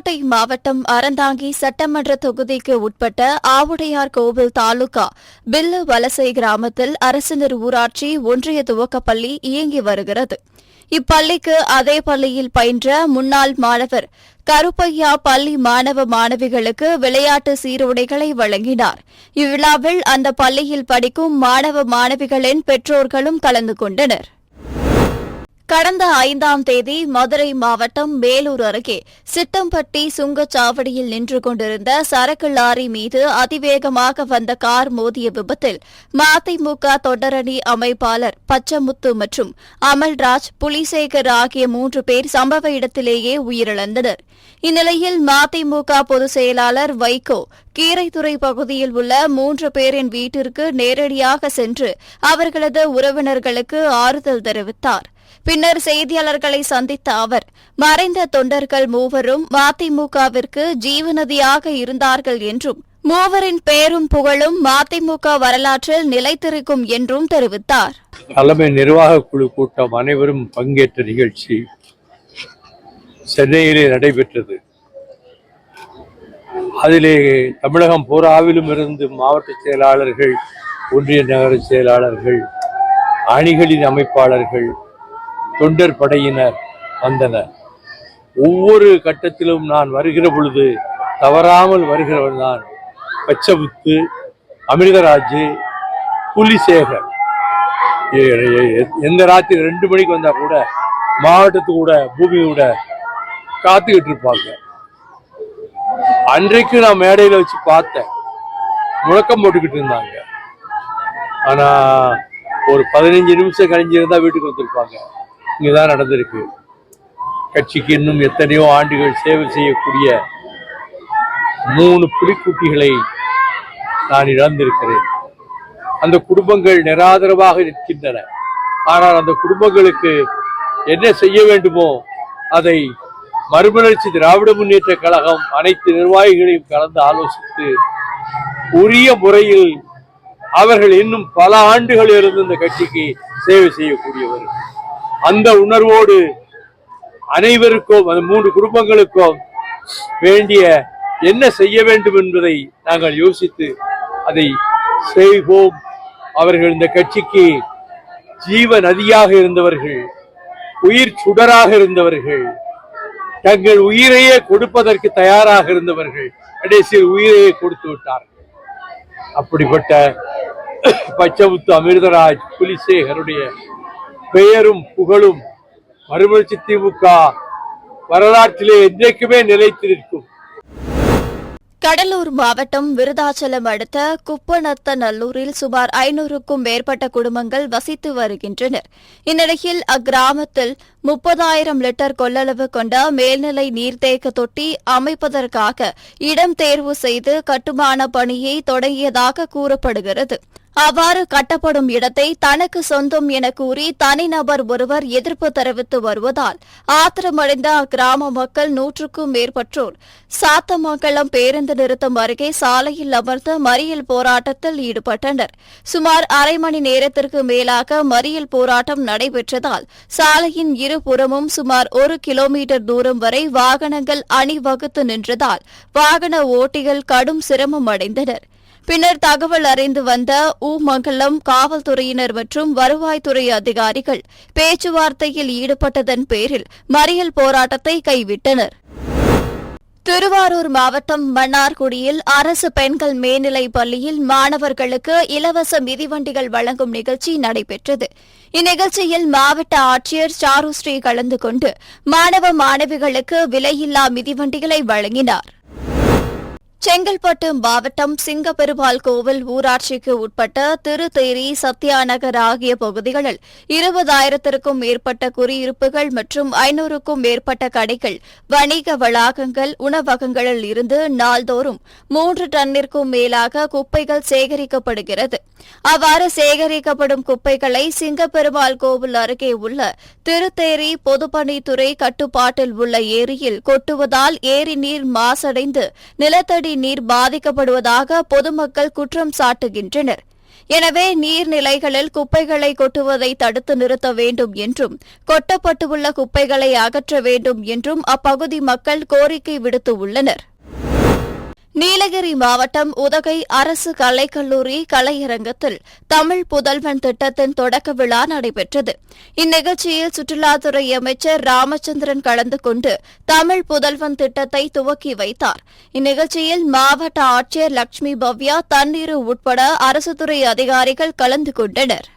புதுக்கோட்டை மாவட்டம் அறந்தாங்கி சட்டமன்ற தொகுதிக்கு உட்பட்ட ஆவுடையார் கோவில் தாலுகா பில்லு வலசை கிராமத்தில் அரசினர் ஊராட்சி ஒன்றிய துவக்கப்பள்ளி இயங்கி வருகிறது. இப்பள்ளிக்கு அதே பள்ளியில் பயின்ற முன்னாள் மாணவர் கருப்பையா பள்ளி மாணவ மாணவிகளுக்கு விளையாட்டு சீருடைகளை வழங்கினார். இவ்விழாவில் அந்த பள்ளியில் படிக்கும் மாணவ மாணவிகளின் பெற்றோர்களும் கலந்து கொண்டனர். கடந்த ஐந்தாம் தேதி மதுரை மாவட்டம் மேலூர் அருகே சிட்டம்பட்டி சுங்கச்சாவடியில் நின்று கொண்டிருந்த சரக்கு லாரி மீது அதிவேகமாக வந்த கார் மோதிய விபத்தில் மதிமுக தொடரணி அமைப்பாளர் பச்சமுத்து மற்றும் அமல்ராஜ் புலிசேகர் ஆகிய மூன்று பேர் சம்பவ இடத்திலேயே உயிரிழந்தனர். இந்நிலையில் மதிமுக பொதுச் செயலாளர் வைகோ கீரைத்துறை பகுதியில் உள்ள மூன்று பேரின் வீட்டிற்கு நேரடியாக சென்று அவர்களது உறவினர்களுக்கு ஆறுதல் தெரிவித்தார். பின்னர் செய்தியாளர்களை சந்தித்த அவர் மறைந்த தொண்டர்கள் மூவரும் மதிமுகவிற்கு ஜீவநதியாக இருந்தார்கள் என்றும் மூவரின் பெயரும் புகழும் மதிமுக வரலாற்றில் நிலைத்திருக்கும் என்றும் தெரிவித்தார். தலைமை நிர்வாக குழு கூட்டம் அனைவரும் பங்கேற்ற நிகழ்ச்சி சென்னையிலே நடைபெற்றது. அதிலே தமிழகம் பூராவிலும் இருந்து மாவட்ட செயலாளர்கள் ஒன்றிய நகர செயலாளர்கள் அணிகளின் அமைப்பாளர்கள் தொண்டர் படையினர் வந்தனர். ஒவ்வொரு கட்டத்திலும் நான் வருகிற பொழுது தவறாமல் வருகிறவன் தான் பச்சபுத்து அமிர்தராஜ் புலிசேகர். எந்த ராத்திரி ரெண்டு மணிக்கு வந்தா கூட மாவட்டத்து கூட பூமி கூட காத்துக்கிட்டு இருப்பாங்க. அன்றைக்கு நான் மேடையில வச்சு பார்த்தேன். முழக்கம் போட்டுக்கிட்டு இருந்தாங்க. ஆனா ஒரு பதினஞ்சு நிமிஷம் கழிஞ்சிருந்தா வீட்டுக்கு வந்திருப்பாங்க. இங்கதான் நடந்திருக்கு. கட்சிக்கு இன்னும் எத்தனையோ ஆண்டுகள் சேவை செய்யக்கூடிய மூணு புலிக்குட்டிகளை நான் இழந்திருக்கிறேன். அந்த குடும்பங்கள் நிராதரவாக நிற்கின்றன. ஆனால் அந்த குடும்பங்களுக்கு என்ன செய்ய வேண்டுமோ அதை மறுமலர்ச்சி திராவிட முன்னேற்ற கழகம் அனைத்து நிர்வாகிகளையும் கலந்து ஆலோசித்து உரிய முறையில் அவர்கள் இன்னும் பல ஆண்டுகள் இருந்து இந்த கட்சிக்கு சேவை செய்யக்கூடியவர்கள் அந்த உணர்வோடு அனைவருக்கும் அந்த மூன்று குடும்பங்களுக்கும் வேண்டிய என்ன செய்ய வேண்டும் என்பதை நாங்கள் யோசித்து அதை செய்வோம். அவர்கள் இந்த கட்சிக்கு ஜீவ நதியாக இருந்தவர்கள் உயிர் சுடராக இருந்தவர்கள் தங்கள் உயிரையே கொடுப்பதற்கு தயாராக இருந்தவர்கள் கடைசியில் உயிரையே கொடுத்து விட்டார்கள். அப்படிப்பட்ட பச்சமுத்து அமிர்தராஜ் புலிசேகருடைய பெயரும் புகழும் மறுமலர்ச்சி திமுக வரலாற்றிலே என்றைக்குமே நிலைத்திருக்கும் கடலூர் மாவட்டம் விருதாச்சலம் அடுத்த குப்பநத்தநல்லூரில் சுமார் ஐநூறுக்கும் மேற்பட்ட குடும்பங்கள் வசித்து வருகின்றனர். இந்நிலையில் அக்கிராமத்தில் முப்பதாயிரம் லிட்டர் கொள்ளளவு கொண்ட மேல்நிலை நீர்த்தேக்க தொட்டி அமைப்பதற்காக இடம் தேர்வு செய்து கட்டுமான பணியை தொடங்கியதாக கூறப்படுகிறது. அவ்வாறு கட்டப்படும் இடத்தை தனக்கு சொந்தம் என கூறி தனிநபர் ஒருவர் எதிர்ப்பு தெரிவித்து வருவதால் ஆத்திரமடைந்த அக்கிராம மக்கள் நூற்றுக்கும் மேற்பட்டோர் சாத்தமங்கலம் பேருந்து நிறுத்தம் அருகே சாலையில் அமர்ந்து மறியல் போராட்டத்தில் ஈடுபட்டனர். சுமார் அரை மணி நேரத்திற்கு மேலாக மறியல் போராட்டம் நடைபெற்றதால் சாலையின் இருபுறமும் சுமார் ஒரு கிலோமீட்டர் தூரம் வரை வாகனங்கள் அணிவகுத்து நின்றதால் வாகன ஓட்டிகள் கடும் சிரமம் அடைந்தனர். பின்னர் தகவல் அறிந்து வந்த ஊமங்கலம் காவல்துறையினர் மற்றும் வருவாய்த்துறை அதிகாரிகள் பேச்சுவார்த்தையில் ஈடுபட்டதன் பேரில் மறியல் போராட்டத்தை கைவிட்டனர். திருவாரூர் மாவட்டம் மன்னார்குடியில் அரசு பெண்கள் மேல்நிலைப் பள்ளியில் மாணவர்களுக்கு இலவச மிதிவண்டிகள் வழங்கும் நிகழ்ச்சி நடைபெற்றது. இந்நிகழ்ச்சியில் மாவட்ட ஆட்சியர் சாருஸ்ரீ கலந்து கொண்டு மாணவ மாணவிகளுக்கு விலையில்லா மிதிவண்டிகளை வழங்கினார். செங்கல்பட்டு மாவட்டம் சிங்கப்பெருமாள் கோவில் ஊராட்சிக்கு உட்பட்ட திருத்தேரி சத்யாநகர் ஆகிய பகுதிகளில் இருபதாயிரத்திற்கும் மேற்பட்ட குடியிருப்புகள் மற்றும் ஐநூறுக்கும் மேற்பட்ட கடைகள் வணிக வளாகங்கள் உணவகங்களில் இருந்து நாள்தோறும் மூன்று டன்னிற்கும் மேலாக குப்பைகள் சேகரிக்கப்படுகிறது. அவ்வாறு சேகரிக்கப்படும் குப்பைகளை சிங்கப்பெருமாள் கோவில் அருகே உள்ள திருத்தேரி பொதுப்பணித்துறை கட்டுப்பாட்டில் உள்ள ஏரியில் கொட்டுவதால் ஏரி நீர் மாசடைந்து நிலத்தடி நீர் பாதிக்கப்படுவதாக பொதுமக்கள் குற்றம் சாட்டுகின்றனர். எனவே நீர்நிலைகளில் குப்பைகளை கொட்டுவதை தடுத்து நிறுத்த வேண்டும் என்றும் கொட்டப்பட்டுள்ள குப்பைகளை அகற்ற வேண்டும் என்றும் அப்பகுதி மக்கள் கோரிக்கை விடுத்துள்ளனர். நீலகிரி மாவட்டம் உதகை அரசு கலைக்கல்லூரி கலையரங்கத்தில் தமிழ் புதல்வன் திட்டத்தின் தொடக்க விழா நடைபெற்றது. இந்நிகழ்ச்சியில் சுற்றுலாத்துறை அமைச்சர் ராமச்சந்திரன் கலந்து கொண்டு தமிழ் புதல்வன் திட்டத்தை துவக்கி வைத்தார். இந்நிகழ்ச்சியில் மாவட்ட ஆட்சியர் லட்சுமி பவ்யா தண்ணீர் உட்பட அரசு துறை அதிகாரிகள் கலந்து கொண்டனர்.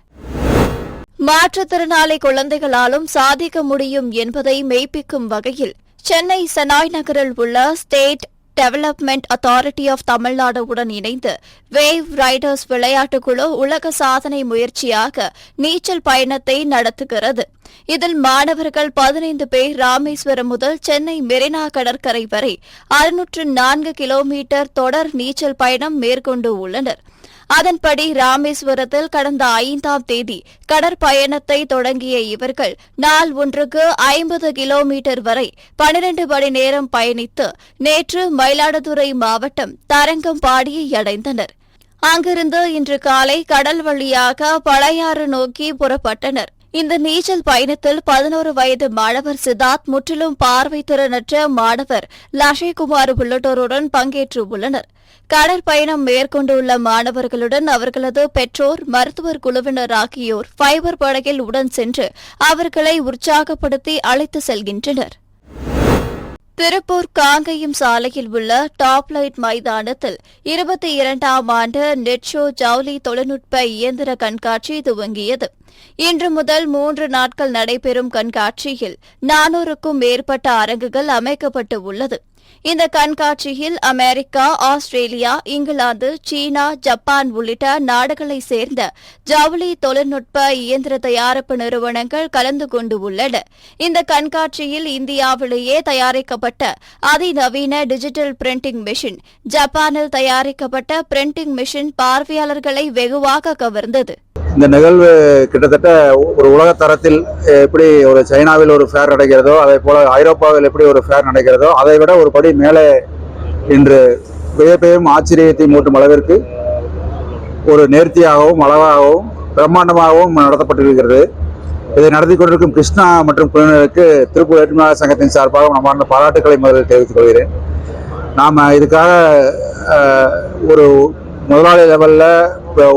மாற்றுத்திறனாளி குழந்தைகளாலும் சாதிக்க முடியும் என்பதை மெய்ப்பிக்கும் வகையில் சென்னை செனாய் நகரில் உள்ள ஸ்டேட் டெவலப்மெண்ட் அத்தாரிட்டி ஆஃப் தமிழ்நாடுவுடன் இணைந்து வேவ் ரைடர்ஸ் விளையாட்டுக் குழு உலக சாதனை முயற்சியாக நீச்சல் பயணத்தை நடத்துகிறது. இதில் மாணவர்கள் பதினைந்து பேர் ராமேஸ்வரம் முதல் சென்னை மெரினா கடற்கரை வரை அறுநூற்று நான்கு கிலோமீட்டர் தொடர் நீச்சல் பயணம் மேற்கொண்டு உள்ளனர். அதன்படி ராமேஸ்வரத்தில் கடந்த ஐந்தாம் தேதி கடற்பயணத்தை தொடங்கிய இவர்கள் நாள் ஒன்றுக்கு ஐம்பது கிலோமீட்டர் வரை பனிரண்டு மணி நேரம் பயணித்து நேற்று மயிலாடுதுறை மாவட்டம் தரங்கம்பாடியை அடைந்தனர். அங்கிருந்து இன்று காலை கடல் வழியாக பழையாறு நோக்கி புறப்பட்டனர். இந்த நீச்சல் பயணத்தில் பதினோரு வயது மாணவர் சித்தார்த் முற்றிலும் பார்வை திறனற்ற மாணவர் லஷய்குமார் உள்ளிட்டோருடன் பங்கேற்று உள்ளனர். கடற்பயணம் மேற்கொண்டுள்ள மாணவர்களுடன் அவர்களது பெற்றோர் மருத்துவர் குழுவினர் ஆகியோர் ஃபைபர் படகில் உடன் சென்று அவர்களை உற்சாகப்படுத்தி அழைத்து செல்கின்றனர். திருப்பூர் காங்கயம் சாலையில் உள்ள டாப் லைட் மைதானத்தில் இருபத்தி இரண்டாம் ஆண்டு நெட்ஷோ ஜவுளி தொழில்நுட்ப இயந்திர கண்காட்சி துவங்கியது. இன்று முதல் மூன்று நாட்கள் நடைபெறும் கண்காட்சியில் நானூறுக்கும் மேற்பட்ட அரங்குகள் அமைக்கப்பட்டு உள்ளது. இந்த கண்காட்சியில் America Australia England China Japan உள்ளிட்ட நாடுகளைச் சேர்ந்த ஜவுளி தொழில்நுட்ப இயந்திர தயாரிப்பு நிறுவனங்கள் கலந்து கொண்டு உள்ளன. இந்த கண்காட்சியில் இந்தியாவிலேயே தயாரிக்கப்பட்ட அதிநவீன டிஜிட்டல் பிரிண்டிங் மிஷின் ஜப்பானில் தயாரிக்கப்பட்ட பிரிண்டிங் மிஷின் பார்வையாளர்களை வெகுவாக கவர்ந்தது. இந்த நிகழ்வு கிட்டத்தட்ட ஒரு உலக தரத்தில் எப்படி ஒரு சைனாவில் ஒரு ஃபேர் நடக்கிறதோ அதே போல ஐரோப்பாவில் எப்படி ஒரு ஃபேர் நடக்கிறதோ அதை விட ஒரு படி மேலே இன்று வியப்பையும் ஆச்சரியத்தையும் மூட்டும் அளவிற்கு ஒரு நேர்த்தியாகவும் அளவாகவும் பிரம்மாண்டமாகவும் நடத்தப்பட்டிருக்கிறது. இதை நடத்தி கொண்டிருக்கும் கிருஷ்ணா மற்றும் குழுவினருக்கு திருப்பூர் ஏற்றுமதி சங்கத்தின் சார்பாக நம்மான பாராட்டுக்களை முதலில் தெரிவித்துக் கொள்கிறேன். நாம் இதுக்காக ஒரு முதலாளி லெவலில்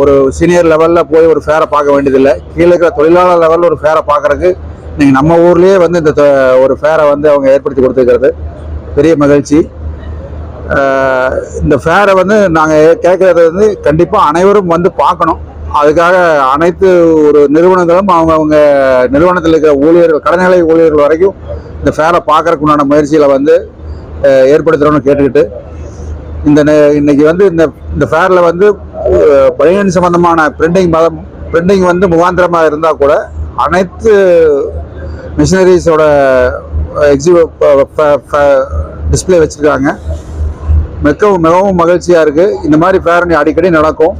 ஒரு சீனியர் லெவலில் போய் ஒரு ஃபேரை பார்க்க வேண்டியதில்லை. கீழே இருக்கிற தொழிலாளர் லெவலில் ஒரு ஃபேரை பார்க்கறதுக்கு நீங்கள் நம்ம ஊர்லேயே வந்து இந்த ஒரு ஃபேரை வந்து அவங்க ஏற்படுத்தி கொடுத்துருக்கிறது பெரிய மகிழ்ச்சி. இந்த ஃபேரை வந்து நாங்கள் கேட்குறது வந்து கண்டிப்பாக அனைவரும் வந்து பார்க்கணும். அதுக்காக அனைத்து ஒரு நிறுவனங்களும் அவங்க அவங்க நிறுவனத்தில் இருக்கிற ஊழியர்கள் கடநிலை ஊழியர்கள் வரைக்கும் இந்த ஃபேரை பார்க்கறதுக்கு உண்டான முயற்சியில் வந்து ஏற்படுத்துகிறோன்னு ஏற்படுத்துகிறோம்னு கேட்டுக்கிட்டு இந்த இன்னைக்கு வந்து இந்த இந்த ஃபேரில் வந்து பனியன் சம்பந்தமான பிரிண்டிங் மதம் பிரிண்டிங் வந்து முகாந்திரமாக இருந்தால் கூட அனைத்து மிஷினரிஸோட எக்ஸிபி டிஸ்ப்ளே வச்சுருக்காங்க. மிகவும் மிகவும் மகிழ்ச்சியாக இருக்குது இந்த மாதிரி பேரணி அடிக்கடி நடக்கும்.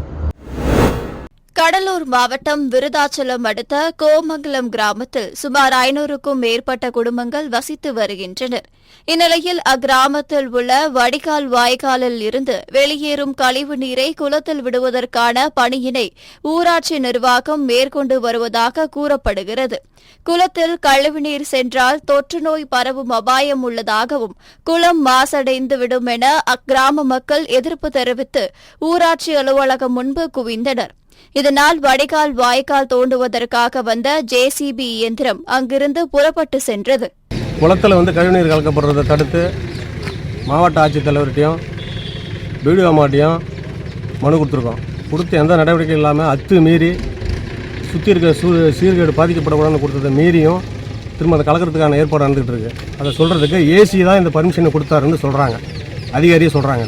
கடலூர் மாவட்டம் விருதாச்சலம் அடுத்த கோமங்கலம் கிராமத்தில் சுமார் ஐநூறுக்கும் மேற்பட்ட குடும்பங்கள் வசித்து வருகின்றனர். இந்நிலையில் அக்கிராமத்தில் உள்ள வடிகால் வாய்க்காலில் இருந்து வெளியேறும் கழிவு நீரை குளத்தில் விடுவதற்கான பணியினை ஊராட்சி நிர்வாகம் மேற்கொண்டு வருவதாக கூறப்படுகிறது. குளத்தில் கழிவுநீர் சென்றால் தொற்று நோய் பரவும் அபாயம் உள்ளதாகவும் குளம் மாசடைந்துவிடும் என அக்கிராம மக்கள் எதிர்ப்பு தெரிவித்து ஊராட்சி அலுவலகம் முன்பு குவிந்தனர். இதனால் வடிகால் வாய்க்கால் தோண்டுவதற்காக வந்த ஜேசிபி இயந்திரம் அங்கிருந்து புறப்பட்டு சென்றது. குளத்தில் வந்து கழிவுநீர் கலக்கப்படுறதை தடுத்து மாவட்ட ஆட்சித்தலைவர்கிட்டையும் பிடிஓ மாட்டையும் மனு கொடுத்துருக்கோம். கொடுத்து எந்த நடவடிக்கையும் இல்லாமல் அத்து மீறி சுற்றி இருக்க சூ சீர்கேடு பாதிக்கப்படக்கூடாதுன்னு கொடுத்ததை மீறியும் திரும்ப அதை கலக்கிறதுக்கான ஏற்பாடு நடந்துகிட்டு இருக்கு. அதை சொல்கிறதுக்கு ஏசி தான் இந்த பர்மிஷனை கொடுத்தாருன்னு சொல்கிறாங்க அதிகாரியே சொல்கிறாங்க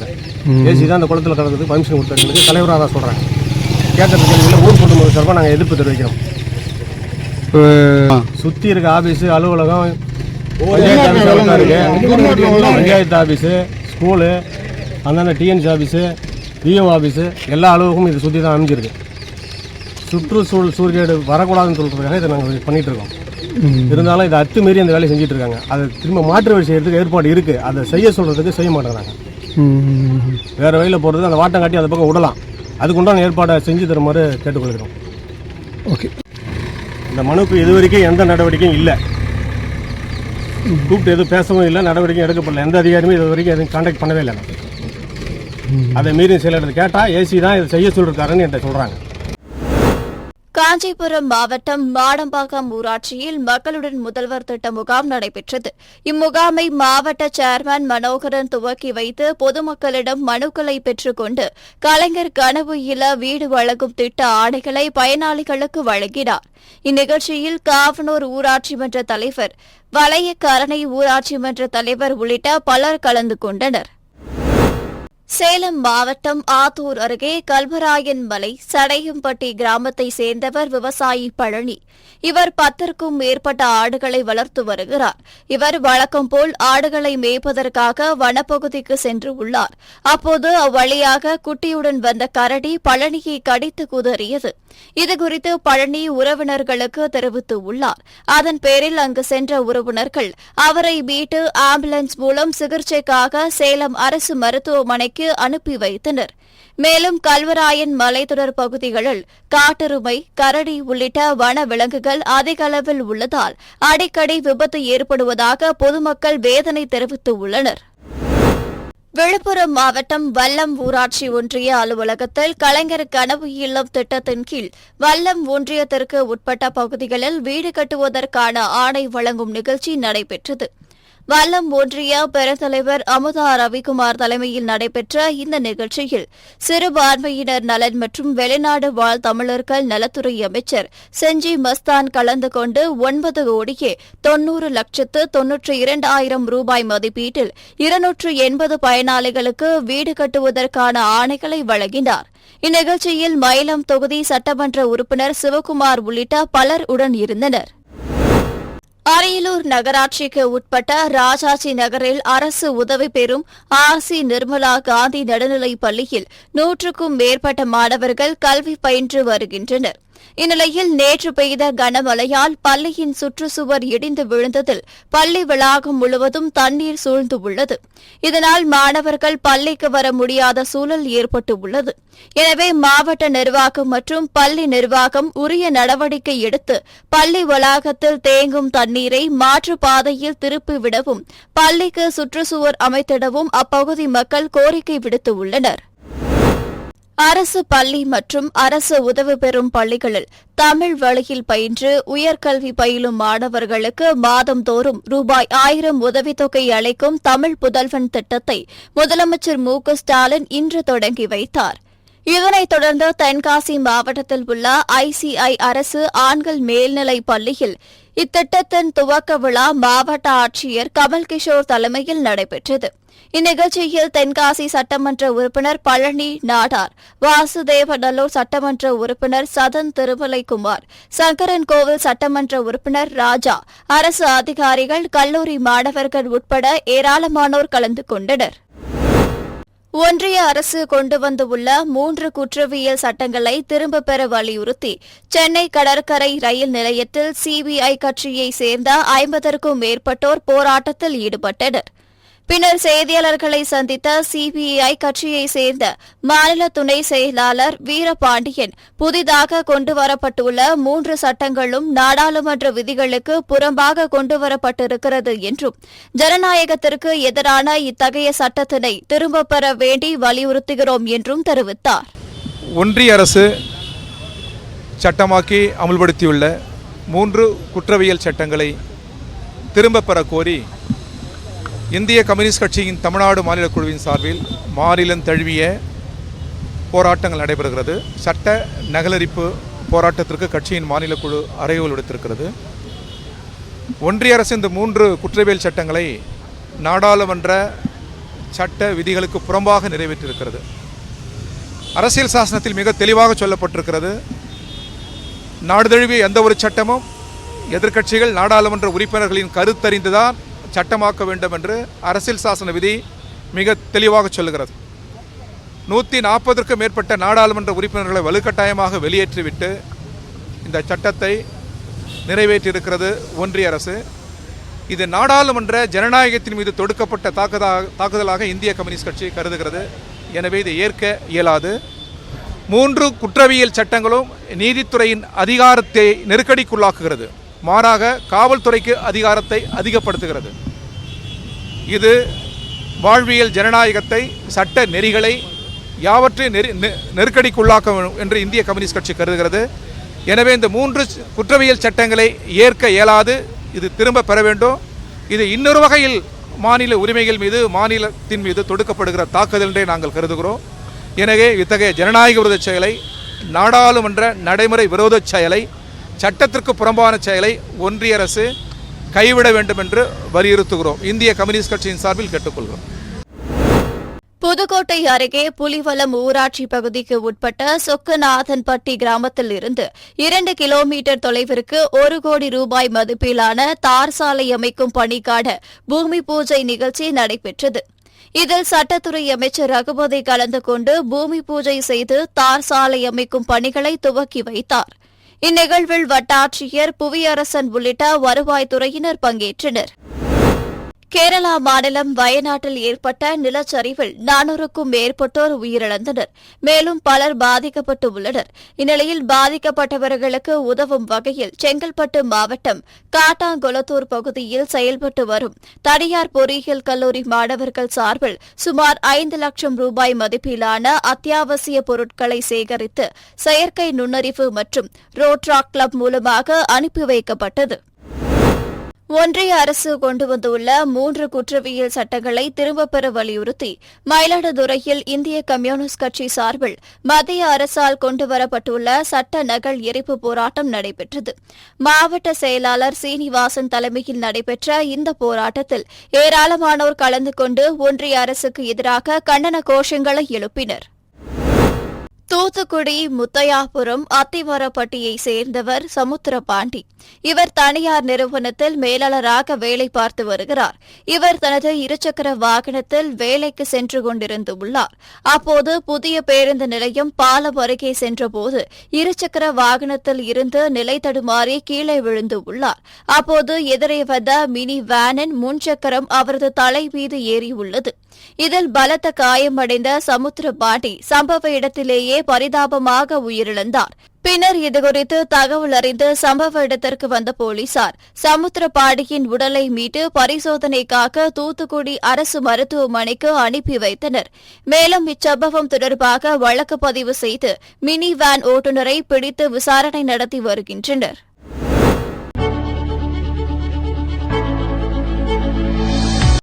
ஏசி தான் இந்த குளத்தில் கலக்கிறதுக்கு பர்மிஷன் கொடுத்தாருங்களுக்கு தலைவராக தான் சொல்கிறாங்க கேட்கறதுக்கு இல்லை ஊர் குடும்பம் சார்பாக நாங்கள் எதிர்ப்பு தெரிவிக்கிறோம். சுற்றி இருக்க ஆஃபீஸு அலுவலகம் பஞ்சாயத்து ஆஃபீஸ் ஸ்கூலு அந்தாண்ட டிஎன்சி ஆஃபீஸு டிஓ ஆஃபீஸு எல்லா அலுவலகமும் இது சுற்றி தான் அமைஞ்சிருக்கு. சுற்றுச்சூழல் சூழ்கேடு வரக்கூடாதுன்னு சொல்கிறதுக்காக இதை நாங்கள் பண்ணிகிட்டு இருக்கோம். இருந்தாலும் இதை அத்துமீறி அந்த வேலையை செஞ்சுட்டு இருக்காங்க. அதை திரும்ப மாற்று வழி செய்யறதுக்கு ஏற்பாடு இருக்குது அதை செய்ய சொல்கிறதுக்கு செய்ய மாட்டேங்கிறாங்க. வேறு வழியில் போகிறது அந்த வாட்டம் காட்டி அந்த பக்கம் விடலாம். அதுக்குண்டான ஏற்பாடை செஞ்சு தருமாறு கேட்டுக்கொள்கிறோம். ஓகே. இந்த மனுக்கு இது வரைக்கும் எந்த நடவடிக்கையும் இல்லை. கூப்பிட்டு எதுவும் பேசவும் இல்லை நடவடிக்கையும் எடுக்கப்படல. எந்த அதிகாரியுமே இது வரைக்கும் எதுவும் கான்டாக்ட் பண்ணவே இல்லை. அதை மீறி சில இடத்துல கேட்டால் ஏசி தான் இதை செய்ய சொல்லிருக்காருன்னு என்கிட்ட சொல்கிறாங்க காஞ்சிபுரம் மாவட்டம் மாடம்பாக்கம் ஊராட்சியில் மக்களுடன் முதல்வர் திட்ட முகாம் நடைபெற்றது. இம்முகாமை மாவட்ட சேர்மன் மனோகரன் துவக்கி வைத்து பொதுமக்களிடம் மனுக்களை பெற்றுக்கொண்டு கலைஞர் கனவு இல வீடு வழங்கும் திட்ட ஆணைகளை பயனாளிகளுக்கு வழங்கினார். இந்நிகழ்ச்சியில் காவனூர் ஊராட்சி மன்ற தலைவர் வளையக்கரணை ஊராட்சி மன்ற தலைவர் உள்ளிட்ட பலர் கலந்து கொண்டனர். சேலம் மாவட்டம் ஆத்தூர் அருகே கல்வராயன் மலை சடையம்பட்டி கிராமத்தை சேர்ந்தவர் விவசாயி பழனி. இவர் பத்திற்கும் மேற்பட்ட ஆடுகளை வளர்த்து வருகிறார். இவர் வழக்கம் போல் ஆடுகளை மேய்ப்பதற்காக வனப்பகுதிக்கு சென்று உள்ளார். அப்போது அவ்வழியாக குட்டியுடன் வந்த கரடி பழனியை கடித்து குதறியது. இதுகுறித்து பழனி உறவினர்களுக்கு தெரிவித்து உள்ளார். அதன் பேரில் அங்கு சென்ற உறவினர்கள் அவரை மீட்டு ஆம்புலன்ஸ் மூலம் சிகிச்சைக்காக சேலம் அரசு மருத்துவமனைக்கு அனுப்பி வைத்தனர். மேலும் கல்வராயன் மலைத்தொடர் பகுதிகளில் காட்டெருமை கரடி உள்ளிட்ட வன விலங்குகள் அதிக அளவில் உள்ளதால் அடிக்கடி விபத்து ஏற்படுவதாக பொதுமக்கள் வேதனை தெரிவித்துள்ளனர். விழுப்புரம் மாவட்டம் வல்லம் ஊராட்சி ஒன்றிய அலுவலகத்தில் கலைஞர் கனவு இல்லம் திட்டத்தின் கீழ் வல்லம் ஒன்றியத்திற்கு உட்பட்ட பகுதிகளில் வீடு கட்டுவதற்கான ஆணை வழங்கும் நிகழ்ச்சி நடைபெற்றது. வல்லம் ஒன்றிய பெருந்தலைவர் அமுதா ரவிக்குமார் தலைமையில் நடைபெற்ற இந்த நிகழ்ச்சியில் சிறுபான்மையினர் நலன் மற்றும் வெளிநாடு வாழ் தமிழர்கள் நலத்துறை அமைச்சர் செஞ்சி மஸ்தான் கலந்து கொண்டு ஒன்பது கோடியே தொன்னூறு லட்சத்து தொன்னூற்றி இரண்டாயிரம் ரூபாய் மதிப்பீட்டில் இருநூற்று எண்பது பயனாளிகளுக்கு வீடு கட்டுவதற்கான ஆணைகளை வழங்கினார். இந்நிகழ்ச்சியில் மயிலம் தொகுதி சட்டமன்ற உறுப்பினர் சிவக்குமார் உள்ளிட்ட பலர் உடன் இருந்தனர். அரியலூர் நகராட்சிக்கு உட்பட்ட ராஜாஜி நகரில் அரசு உதவி பெறும் ஆர்சி நிர்மலா காந்தி நடுநிலைப் பள்ளியில் நூற்றுக்கும் மேற்பட்ட மாணவர்கள் கல்வி பயின்று வருகின்றனர். இந்நிலையில் நேற்று பெய்த கனமழையால் பள்ளியின் சுற்றுச்சுவர் இடிந்து விழுந்ததில் பள்ளி வளாகம் முழுவதும் தண்ணீர் சூழ்ந்து உள்ளது. இதனால் மாணவர்கள் பள்ளிக்கு வர முடியாத சூழல் ஏற்பட்டு உள்ளது. எனவே மாவட்ட நிர்வாகம் மற்றும் பள்ளி நிர்வாகம் உரிய நடவடிக்கை எடுத்து பள்ளி வளாகத்தில் தேங்கும் தண்ணீரை மாற்று பாதையில் திருப்பிவிடவும் பள்ளிக்கு சுற்றுச்சுவர் அமைத்திடவும் அப்பகுதி மக்கள் கோரிக்கை விடுத்துள்ளனர் அரசு பள்ளி மற்றும் அரசு உதவி பெறும் பள்ளிகளில் தமிழ் வழியில் பயின்று உயர்கல்வி பயிலும் மாணவர்களுக்கு மாதந்தோறும் ரூபாய் ஆயிரம் உதவித்தொகை அளிக்கும் தமிழ் புதல்வன் திட்டத்தை முதலமைச்சர் மு க ஸ்டாலின் இன்று தொடங்கி வைத்தார். இதனைத் தொடர்ந்து தென்காசி மாவட்டத்தில் உள்ள ஐசிஐ அரசு ஆண்கள் மேல்நிலைப் பள்ளியில் இத்திட்டத்தின் துவக்க விழா மாவட்ட ஆட்சியர் கமல்கிஷோர் தலைமையில் நடைபெற்றது. இந்நிகழ்ச்சியில் தென்காசி சட்டமன்ற உறுப்பினர் பழனி நாடார் வாசுதேவநல்லூர் சட்டமன்ற உறுப்பினர் சதன் திருமலைக்குமார் சங்கரன் கோவில் சட்டமன்ற உறுப்பினர் ராஜா அரசு அதிகாரிகள் கல்லூரி மாணவர்கள் உட்பட ஏராளமானோர் கலந்து கொண்டனர். ஒன்றிய அரசு கொண்டு வந்துள்ள மூன்று குற்றவியல் சட்டங்களை திரும்பப் பெற வலியுறுத்தி சென்னை கடற்கரை ரயில் நிலையத்தில் சிபிஐ கட்சியைச் சேர்ந்த ஐம்பதற்கும் மேற்பட்டோர் போராட்டத்தில் ஈடுபட்டனர். பின்னர் செய்தியாளர்களை சந்தித்த சிபிஐ கட்சியை சேர்ந்த மாநில துணை செயலாளர் வீரபாண்டியன் புதிதாக கொண்டுவரப்பட்டுள்ள மூன்று சட்டங்களும் நாடாளுமன்ற விதிகளுக்கு புறம்பாக கொண்டுவரப்பட்டிருக்கிறது என்றும் ஜனநாயகத்திற்கு எதிரான இத்தகைய சட்டத்தினை திரும்பப் பெற வேண்டி வலியுறுத்துகிறோம் என்றும் தெரிவித்தார். ஒன்றிய அரசு சட்டமாக்கி அமுல்படுத்தியுள்ள மூன்று குற்றவியல் சட்டங்களை திரும்பப் பெற கோரி இந்திய கம்யூனிஸ்ட் கட்சியின் தமிழ்நாடு மாநில குழுவின் சார்பில் மாநிலம் தழுவிய போராட்டங்கள் நடைபெறுகிறது. சட்ட நகலரிப்பு போராட்டத்திற்கு கட்சியின் மாநில குழு அறைகோல் எடுத்திருக்கிறது ஒன்றிய அரசு இந்த மூன்று குற்றவியல் சட்டங்களை நாடாளுமன்ற சட்ட விதிகளுக்கு புறம்பாக நிறைவேற்றியிருக்கிறது. அரசியல் சாசனத்தில் மிக தெளிவாக சொல்லப்பட்டிருக்கிறது. நாடு தழுவிய எந்த ஒரு சட்டமும் எதிர்க்கட்சிகள் நாடாளுமன்ற உறுப்பினர்களின் கருத்தறிந்துதான் சட்டமாக்க வேண்டும் என்று அரசியல் சாசன விதி மிக தெளிவாக சொல்லுகிறது. நூற்றி நாற்பதற்கும் மேற்பட்ட நாடாளுமன்ற உறுப்பினர்களை வலுக்கட்டாயமாக வெளியேற்றிவிட்டு இந்த சட்டத்தை நிறைவேற்றியிருக்கிறது ஒன்றிய அரசு. இது நாடாளுமன்ற ஜனநாயகத்தின் மீது தொடுக்கப்பட்ட தாக்குதா தாக்குதலாக இந்திய கம்யூனிஸ்ட் கட்சி கருதுகிறது. எனவே இதை ஏற்க இயலாது. மூன்று குற்றவியல் சட்டங்களும் நீதித்துறையின் அதிகாரத்தை நெருக்கடிக்குள்ளாக்குகிறது. மாறாக காவல்துறைக்கு அதிகாரத்தை அதிகப்படுத்துகிறது. இது வாழ்வியல் ஜனநாயகத்தை சட்ட நெறிகளை யாவற்றையும் நெரு நெ- நெருக்கடிக்குள்ளாக்க வேண்டும் என்று இந்திய கம்யூனிஸ்ட் கட்சி கருதுகிறது. எனவே இந்த மூன்று குற்றவியல் சட்டங்களை ஏற்க இயலாது. இது திரும்ப பெற வேண்டும். இது இன்னொரு வகையில் மாநில உரிமைகள் மீது மாநிலத்தின் மீது தொடுக்கப்படுகிற தாக்குதல் என்றே நாங்கள் கருதுகிறோம். எனவே இத்தகைய ஜனநாயக விரோத செயலை நாடாளுமன்ற நடைமுறை விரோத செயலை சட்டத்திற்கு புறம்பான செயலை ஒன்றிய அரசு கைவிட வேண்டும் என்று வலியுறுத்துகிறோம். இந்திய கம்யூனிஸ்ட் கட்சியின் சார்பில் கேட்டுக்கொள்கிறோம். புதுக்கோட்டை அருகே புலிவலம் ஊராட்சி பகுதிக்கு உட்பட்ட சொக்கநாதன்பட்டி கிராமத்தில் இருந்து இரண்டு கிலோமீட்டர் தொலைவிற்கு ஒரு கோடி ரூபாய் மதிப்பிலான தார் சாலை அமைக்கும் பணிக்கான பூமி பூஜை நிகழ்ச்சி நடைபெற்றது. இதில் சட்டத்துறை அமைச்சர் ரகுபதி கலந்து கொண்டு பூமி பூஜை செய்து தார் சாலை அமைக்கும் பணிகளை துவக்கி வைத்தார். இந்நிகழ்வில் வட்டாட்சியர் புவியரசன் உள்ளிட்ட வருவாய்த்துறையினர் பங்கேற்றனர். கேரளா மாநிலம் வயநாட்டில் ஏற்பட்ட நிலச்சரிவில் நானூறுக்கும் மேற்பட்டோர் உயிரிழந்தனர். மேலும் பலர் பாதிக்கப்பட்டு உள்ளனர் இந்நிலையில் பாதிக்கப்பட்டவர்களுக்கு உதவும் வகையில் செங்கல்பட்டு மாவட்டம் காட்டாங்குளத்தூர் பகுதியில் செயல்பட்டு வரும் தனியார் பொறியியல் கல்லூரி மாணவர்கள் சார்பில் சுமார் ஐந்து லட்சம் ரூபாய் மதிப்பிலான அத்தியாவசிய பொருட்களை சேகரித்து செயற்கை நுண்ணறிவு மற்றும் ரோட்ராக் கிளப் மூலமாக அனுப்பி வைக்கப்பட்டது. ஒன்றிய அரசு கொண்டு வந்துள்ள மூன்று குற்றவியல் சட்டங்களை திரும்பப் பெற வலியுறுத்தி மயிலாடுதுறையில் இந்திய கம்யூனிஸ்ட் கட்சி சார்பில் மத்திய அரசால் கொண்டுவரப்பட்டுள்ள சட்ட நகல் எரிப்பு போராட்டம் நடைபெற்றது. மாவட்ட செயலாளர் சீனிவாசன் தலைமையில் நடைபெற்ற இந்த போராட்டத்தில் ஏராளமானோர் கலந்து கொண்டு ஒன்றிய அரசுக்கு எதிராக கண்டன கோஷங்களை எழுப்பினர். தூத்துக்குடி முத்தையாபுரம் அத்திவரப்பட்டியை சேர்ந்தவர் சமுத்திரபாண்டி. இவர் தனியார் நிறுவனத்தில் மேலாளராக வேலை பார்த்து வருகிறார். இவர் தனது இருசக்கர வாகனத்தில் வேலைக்கு சென்று கொண்டிருந்து உள்ளார் அப்போது புதிய பேருந்து நிலையம் பாலம் அருகே சென்றபோது இருசக்கர வாகனத்தில் இருந்து நிலை தடுமாறி கீழே விழுந்து உள்ளார். அப்போது எதிரே வந்த மினி வேனின் முன்சக்கரம் அவரது தலை மீது ஏறியுள்ளது. இதில் பலத்த காயமடைந்த சமுத்திரபாண்டி சம்பவ இடத்திலேயே பரிதாபமாக உயிரிழந்தார். பின்னர் இதுகுறித்து தகவல் அறிந்து சம்பவ இடத்திற்கு வந்த போலீசார் சமுத்திரபாடியின் உடலை மீட்டு பரிசோதனைக்காக தூத்துக்குடி அரசு மருத்துவமனைக்கு அனுப்பி வைத்தனர். மேலும் இச்சம்பவம் தொடர்பாக வழக்கு பதிவு செய்து மினி வேன் ஓட்டுநரை பிடித்து விசாரணை நடத்தி வருகின்றனர்.